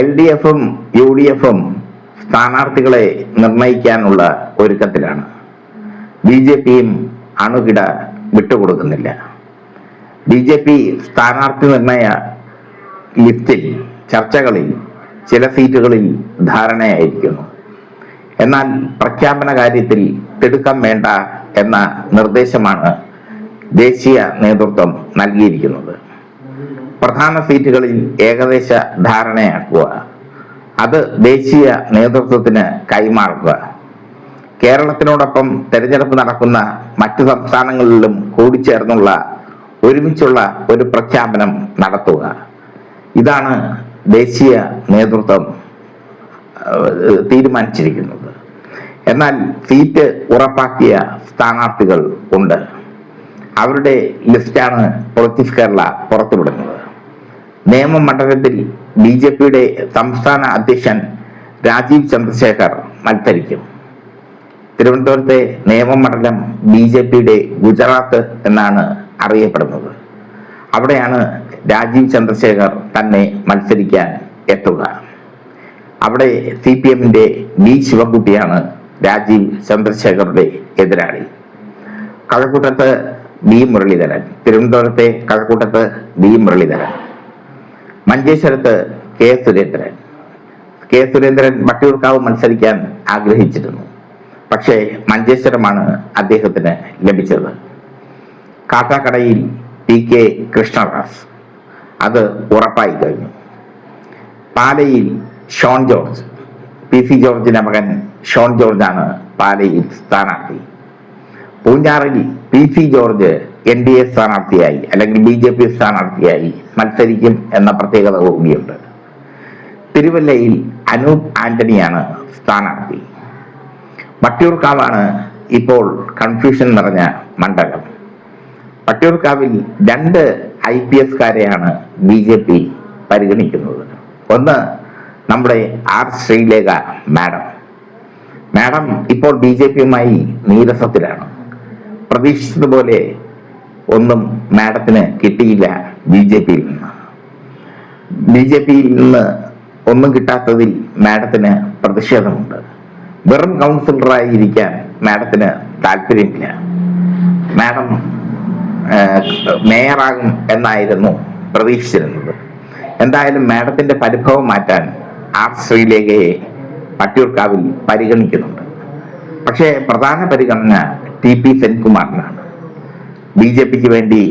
L D എഫും U D എഫും സ്ഥാനാർത്ഥികളെ നിർണയിക്കാനുള്ള ഒരുക്കത്തിലാണ്. ബി ജെ പിയും അണുകിട വിട്ടുകൊടുക്കുന്നില്ല. ബി ജെ പി സ്ഥാനാർത്ഥി നിർണയ ലിസ്റ്റിൽ ചർച്ചകളിൽ ചില സീറ്റുകളിൽ ധാരണയായിരിക്കുന്നു. എന്നാൽ പ്രഖ്യാപന കാര്യത്തിൽ തിടുക്കം വേണ്ട എന്ന നിർദ്ദേശമാണ് ദേശീയ നേതൃത്വം നൽകിയിരിക്കുന്നത്. പ്രധാന സീറ്റുകളിൽ ഏകദേശ ധാരണയാക്കുക. അത് ദേശീയ നേതൃത്വത്തിന് കൈമാറുക. കേരളത്തിനോടൊപ്പം തെരഞ്ഞെടുപ്പ് നടക്കുന്ന മറ്റു സംസ്ഥാനങ്ങളിലും കൂടിച്ചേർന്നുള്ള ഒരുമിച്ചുള്ള ഒരു പ്രഖ്യാപനം നടത്തുക. ഇതാണ് ദേശീയ നേതൃത്വം തീരുമാനിച്ചിരിക്കുന്നത്. എന്നാൽ സീറ്റ് ഉറപ്പാക്കിയ സ്ഥാനാർത്ഥികൾ ഉണ്ട്. അവരുടെ ലിസ്റ്റാണ് പൊളിറ്റിക്സ് കേരള പുറത്തുവിടുന്നത്. നിയമമണ്ഡലത്തിൽ ബി ജെ പിയുടെ സംസ്ഥാന അധ്യക്ഷൻ രാജീവ് ചന്ദ്രശേഖർ മത്സരിക്കും. തിരുവനന്തപുരത്തെ നിയമമണ്ഡലം ബി ജെ പിയുടെ ഗുജറാത്ത് എന്നാണ് അറിയപ്പെടുന്നത്. അവിടെയാണ് രാജീവ് ചന്ദ്രശേഖർ തന്നെ മത്സരിക്കാൻ എത്തുക. അവിടെ സി പി എമ്മിന്റെ ബി ശിവൻകുട്ടിയാണ് രാജീവ് ചന്ദ്രശേഖറുടെ എതിരാളി. കഴക്കൂട്ടത്ത് ബി മുരളീധരൻ. തിരുവനന്തപുരത്തെ കഴക്കൂട്ടത്ത് ബി മുരളീധരൻ. മഞ്ചേശ്വരത്ത് കെ സുരേന്ദ്രൻ. കെ സുരേന്ദ്രൻ വട്ടിയൂർക്കാവ് മത്സരിക്കാൻ ആഗ്രഹിച്ചിരുന്നു. പക്ഷേ മഞ്ചേശ്വരമാണ് അദ്ദേഹത്തിന് ലഭിച്ചത്. കാക്കാക്കടയിൽ പി കെ കൃഷ്ണദാസ്. അത് ഉറപ്പായി കഴിഞ്ഞു. പാലയിൽ ഷോൺ ജോർജ്. പി സി ജോർജിന്റെ മകൻ ഷോൺ ജോർജാണ് പാലയിൽ സ്ഥാനാർത്ഥി. പൂഞ്ഞാറിൽ P C George N D A സ്ഥാനാർത്ഥിയായി അല്ലെങ്കിൽ ബി ജെ പി സ്ഥാനാർത്ഥിയായി മത്സരിക്കും എന്ന പ്രത്യേകത കൂടിയുണ്ട്. തിരുവല്ലയിൽ അനൂപ് ആന്റണിയാണ് സ്ഥാനാർത്ഥി. വട്ടിയൂർക്കാവാണ് ഇപ്പോൾ കൺഫ്യൂഷൻ നിറഞ്ഞ മണ്ഡലം. വട്ടിയൂർക്കാവിൽ രണ്ട് ഐ പി എസ്കാരെയാണ് ബി ജെ പി പരിഗണിക്കുന്നത്. ഒന്ന് നമ്മുടെ ആർ ശ്രീലേഖ മാഡം. മാഡം ഇപ്പോൾ ബി ജെ പിയുമായി നീരസത്തിലാണ്. പ്രതീക്ഷിച്ചതുപോലെ ഒന്നും മാഡത്തിന് കിട്ടിയില്ല ബി ജെ പിയിൽ നിന്ന്. ബി ജെ പിയിൽ നിന്ന് ഒന്നും കിട്ടാത്തതിൽ മാഡത്തിന് പ്രതിഷേധമുണ്ട്. വെറും കൗൺസിലറായി ഇരിക്കാൻ മാഡത്തിന് താല്പര്യമില്ല. മാഡം മേയറാകും എന്നായിരുന്നു പ്രതീക്ഷിച്ചിരുന്നത്. എന്തായാലും മാഡത്തിന്റെ പരിഭവം മാറ്റാൻ ആർ ശ്രീലേഖയെ പട്ടിയൂർക്കാവിൽ പരിഗണിക്കുന്നുണ്ട്. പക്ഷേ പ്രധാന പരിഗണന ടി പി സെൻകുമാറിനാണ്. ബി ജെ പിക്ക് വേണ്ടി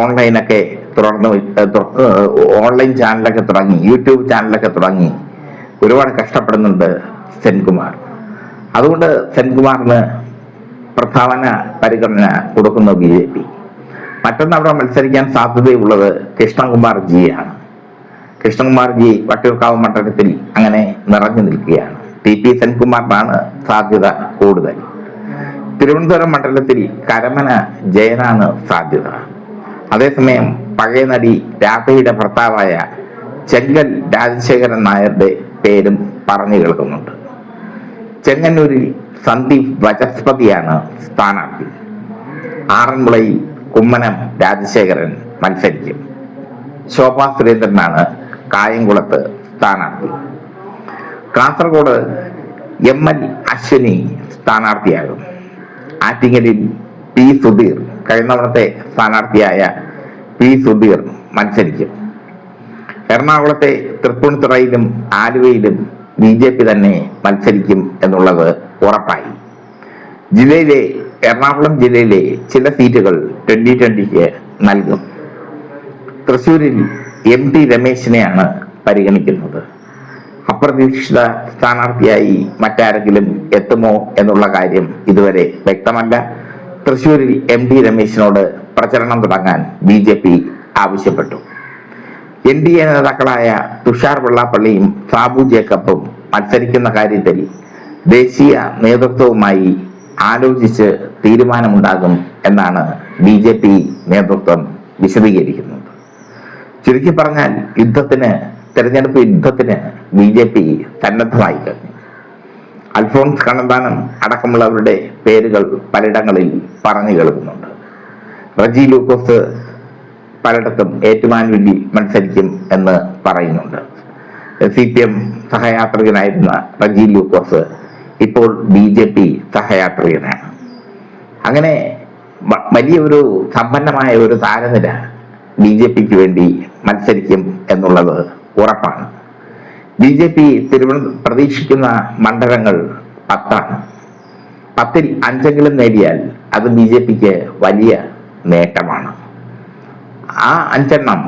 ഓൺലൈനൊക്കെ തുറന്ന് ഓൺലൈൻ ചാനലൊക്കെ തുടങ്ങി യൂട്യൂബ് ചാനലൊക്കെ തുടങ്ങി ഒരുപാട് കഷ്ടപ്പെടുന്നുണ്ട് സെൻകുമാർ. അതുകൊണ്ട് സെൻകുമാറിന് പ്രധാന പരിഗണന കൊടുക്കുന്നു ബി ജെ പി. മറ്റൊന്ന് അവിടെ മത്സരിക്കാൻ സാധ്യതയുള്ളത് കൃഷ്ണകുമാർ ജിയാണ്. കൃഷ്ണകുമാർ ജി വട്ടിയൂർക്കാവ് മണ്ഡലത്തിൽ അങ്ങനെ നിറഞ്ഞു നിൽക്കുകയാണ്. ടി പി സെൻകുമാറിനാണ് സാധ്യത കൂടുതൽ. തിരുവനന്തപുരം മണ്ഡലത്തിൽ കരമന ജയനാണ് സാധ്യത. അതേസമയം പഴയ നടി രാധയുടെ ഭർത്താവായ ചെങ്കൽ രാജശേഖരൻ നായരുടെ പേരും പറഞ്ഞു കേൾക്കുന്നുണ്ട്. ചെങ്ങന്നൂരിൽ സന്ദീപ് വചസ്പതിയാണ് സ്ഥാനാർത്ഥി. ആറന്മുളയിൽ കുമ്മനം രാജശേഖരൻ മത്സരിക്കും. ശോഭാ സുരേന്ദ്രനാണ് കായംകുളത്ത് സ്ഥാനാർത്ഥി. കാസർഗോഡ് എം എൽ അശ്വിനി സ്ഥാനാർത്ഥിയാകും. ആറ്റിങ്ങലിൽ പി സുധീർ കഴിഞ്ഞ തവണത്തെ സ്ഥാനാർത്ഥിയായ പി സുധീർ മത്സരിക്കും. എറണാകുളത്തെ തൃപ്പൂണിത്തുറയിലും ആലുവയിലും ബി ജെ പി തന്നെ മത്സരിക്കും എന്നുള്ളത് ഉറപ്പായി. ജില്ലയിലെ എറണാകുളം ജില്ലയിലെ ചില സീറ്റുകൾ ട്വന്റി ട്വന്റിക്ക് നൽകും. തൃശൂരിൽ എം ടി രമേശിനെയാണ് പരിഗണിക്കുന്നത്. അപ്രതീക്ഷിത സ്ഥാനാർത്ഥിയായി മറ്റാരെങ്കിലും എത്തുമോ എന്നുള്ള കാര്യം ഇതുവരെ വ്യക്തമല്ല. തൃശൂരിൽ എം ടി രമേശിനോട് പ്രചരണം തുടങ്ങാൻ ബി ജെ പി ആവശ്യപ്പെട്ടു. എൻ ഡി എ നേതാക്കളായ തുഷാർ വെള്ളാപ്പള്ളിയും സാബു ജേക്കബും മത്സരിക്കുന്ന കാര്യത്തിൽ ദേശീയ നേതൃത്വവുമായി ആലോചിച്ച് തീരുമാനമുണ്ടാകും എന്നാണ് ബി ജെ പി നേതൃത്വം വിശദീകരിക്കുന്നത്. ചുരുക്കി പറഞ്ഞാൽ യുദ്ധത്തിന് തെരഞ്ഞെടുപ്പ് യുദ്ധത്തിന് ബി ജെ പി സന്നദ്ധമായി കഴിഞ്ഞു. അൽഫോൺസ് കണ്ണന്താനം അടക്കമുള്ളവരുടെ പേരുകൾ പലയിടങ്ങളിൽ പറഞ്ഞു കേൾക്കുന്നുണ്ട്. റജി ലൂക്കോസ് പലയിടത്തും ഏറ്റുമാനൂരിൽ മത്സരിക്കും എന്ന് പറയുന്നുണ്ട്. സി പി എം സഹയാത്രികനായിരുന്ന റജി ലൂക്കോസ് ഇപ്പോൾ ബി ജെ പി സഹയാത്രികനാണ്. അങ്ങനെ വലിയ ഒരു സമ്പന്നമായ ഒരു താരനിര ബി ജെ പിക്ക് വേണ്ടി മത്സരിക്കും എന്നുള്ളത് ഉറപ്പാണ്. ബി ജെ പി തിരുവനന്തപുരം പ്രതീക്ഷിക്കുന്ന മണ്ഡലങ്ങൾ പത്താണ്. പത്തിൽ അഞ്ചെങ്കിലും നേടിയാൽ അത് ബി ജെ പിക്ക് വലിയ നേട്ടമാണ്. ആ അഞ്ചെണ്ണം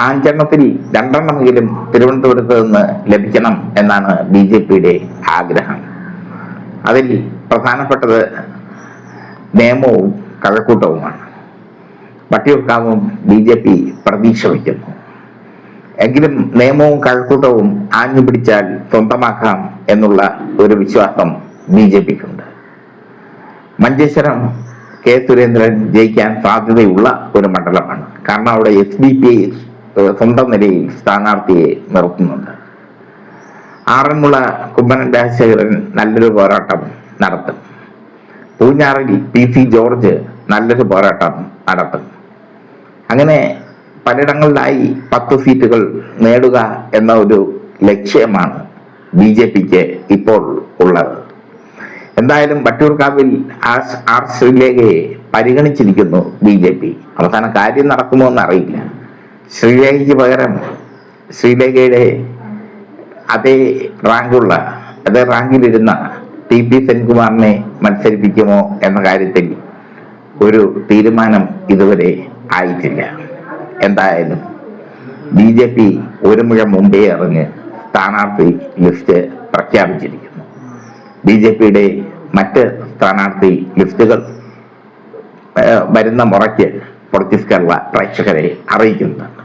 ആ അഞ്ചെണ്ണത്തിൽ രണ്ടെണ്ണമെങ്കിലും തിരുവനന്തപുരത്ത് നിന്ന് ലഭിക്കണം എന്നാണ് ബി ജെ പിയുടെ ആഗ്രഹം. അതിൽ പ്രധാനപ്പെട്ടത് നിയമവും കഴക്കൂട്ടവുമാണ്. വട്ടിയൂർക്കാവും ബി ജെ പി പ്രതീക്ഷ വയ്ക്കുന്നു. എങ്കിലും നിയമവും കഴക്കൂട്ടവും ആഞ്ഞു പിടിച്ചാൽ സ്വന്തമാക്കാം എന്നുള്ള ഒരു വിശ്വാസം ബി ജെ പിക്കുണ്ട്. മഞ്ചേശ്വരം കെ സുരേന്ദ്രൻ ജയിക്കാൻ സാധ്യതയുള്ള ഒരു മണ്ഡലമാണ്. കാരണം അവിടെ എസ് ബി പി സ്വന്തം നിലയിൽ സ്ഥാനാർത്ഥിയെ നിർത്തുന്നുണ്ട്. ആറന്മുള കുമ്മനം രാജശേഖരൻ നല്ലൊരു പോരാട്ടം നടത്തും. പൂഞ്ഞാറിൽ പി സി ജോർജ് നല്ലൊരു പോരാട്ടം നടത്തും. അങ്ങനെ പലയിടങ്ങളിലായി പത്ത് സീറ്റുകൾ നേടുക എന്ന ഒരു ലക്ഷ്യമാണ് ബി ജെ പിക്ക് ഇപ്പോൾ ഉള്ളത്. എന്തായാലും വട്ടിയൂർക്കാവിൽ ആർ ശ്രീലേഖയെ പരിഗണിച്ചിരിക്കുന്നു ബി ജെ പി. അവസാന കാര്യം നടക്കുമോ എന്നറിയില്ല. ശ്രീലേഖയ്ക്ക് പകരം ശ്രീലേഖയുടെ അതേ റാങ്കുള്ള അതേ റാങ്കിലിരുന്ന ടി പി സെൻകുമാറിനെ മത്സരിപ്പിക്കുമോ എന്ന കാര്യത്തിൽ ഒരു തീരുമാനം ഇതുവരെ ആയിട്ടില്ല. എന്തായാലും ബി ജെ പി ഒരു മുഴ മുമ്പേ ഇറങ്ങി സ്ഥാനാർത്ഥി ലിസ്റ്റ് പ്രഖ്യാപിച്ചിരിക്കുന്നു. ബി ജെ പിയുടെ മറ്റ് സ്ഥാനാർത്ഥി ലിസ്റ്റുകൾ വരുന്ന മുറയ്ക്ക് പൊളിറ്റിക്സ് കേരള പ്രേക്ഷകരെ അറിയിക്കുന്നത്